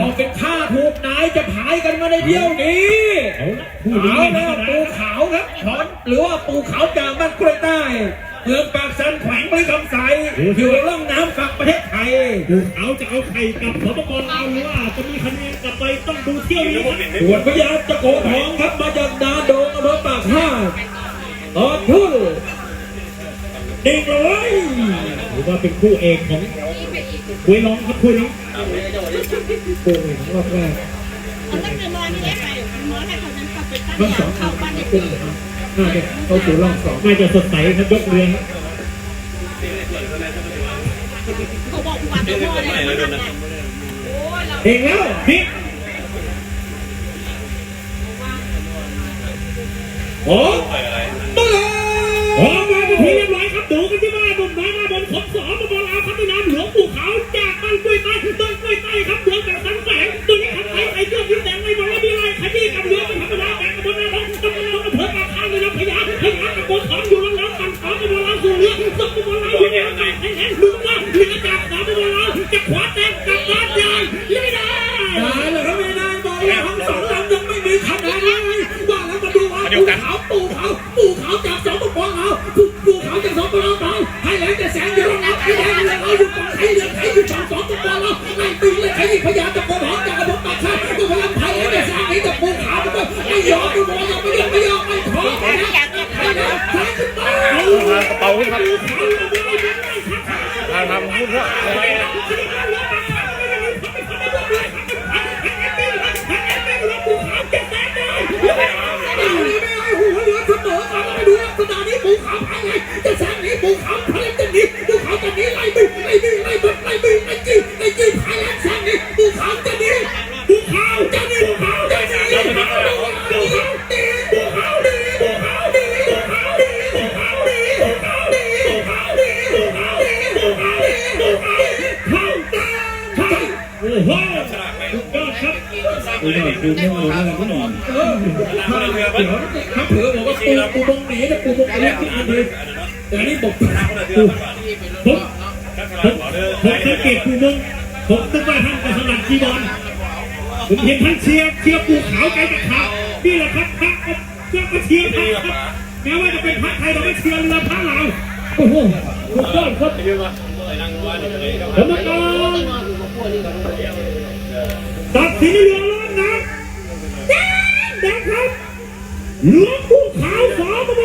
ก็เป็นข้าถูกนายจะพายกันมาในเที่ยวนี้เอาละผู้นี้เอาไม่ธรแล้รวมดาปูขาวครับถอนหรือว่าปูขาวจากบ้านกล้วยใต้เมืองปากสันแขวงไปคำใสอยู่ร่องน้ำฝั่งประเทศไทยผู้เขาจะเอาไข่กลับสปปลาวหรือว่าจะมีคะแนนกลับไปต้องดูเที่ยวนี้ครับขวดพยาจะโกทองครับมาจากดาโดงอำเภอปากห้าตอนทุ่นเด็กเลยหรือว่าเป็นคู่เอกของคุยร้องครับคุยร้อง ปูเอกรอบแรกมันต้งเดินรอยไม่ได้ไปน้อยให้คนนั้นกลับไปตั้งสองเข้าบ้านในเป็นน่าจะเข้าสู่รอบสองน่าจะสดใสครับยกเรือครับเขาบอกว่าตัวพ่อเนี่ยมันทำไงโอ้ยเองแล้วนี่โอ้มาเลยออกมาเป็นที่เรียบร้อยครับดูกันที่ว่าหนุ่มน้อยหน้าบนขนสองมาบอลเอาครับในน้ำหลวงปู่ขาวจากบ้านกล้วยใต้ มึงว่าถึงจะขอไม่ได้จะขวาแตงกับบ้านยายยังไม่ได้ได้เหรไม่ได้บอกแล้ทั้งสองลำยังไม่มีคะแนนเลว่าแล้วมาดูว่าปู่ขาปู่ขาปู่ขาจากสองปกครองเขาปู่ขาจากสองปกครองเขาให้แล้วแต่แสนเดียวนะไอ้แดงเลยเอยู่ฝั่งไทยเลยไอ้อยู่ฝั่งสองปกคองเราไอ้ตีเลยไอ้พยาตะโกอมจากกระบอกปาข้าก็พยายามไยแล้วแต่แสนไอ้ขาวก็ไม่ยอมไม่ย่อมไม่ยอมไม่ขอไม่อยากเกิดาค พูดเถอะอะไรนะปูขาวตอนนี้ไล่ไปไล่ไปไล่ไปไล่ไปไล่จี้ไล่จี้พายแลนด์ช่างนี่ปูขาวจะ ยอดครับดูหน่อยดูไม่รู้เรื่องก็หน่อยเออถ้าเดี๋ยวถ้าเผื่อบอกว่าปูปูบงหนีแต่ปูบงเล็กที่อันเลยแต่นี่บอกผมผมผมสังเกตปูมึงผมนึกว่าท่านจะสลัดจีบอลผมเห็นท่านเชียร์เชียร์ปูขาวไกลจากขาวนี่แหละครับพระก็ก็เชียร์พระครับแม้ว่าจะเป็นพระไทยแต่ก็เชียร์เรือพระลาโอ้โหสุดยอดครับกรรมการ ตัดสินเรือล้นนะแดงแดงครับหลวงปู่ขาวสอม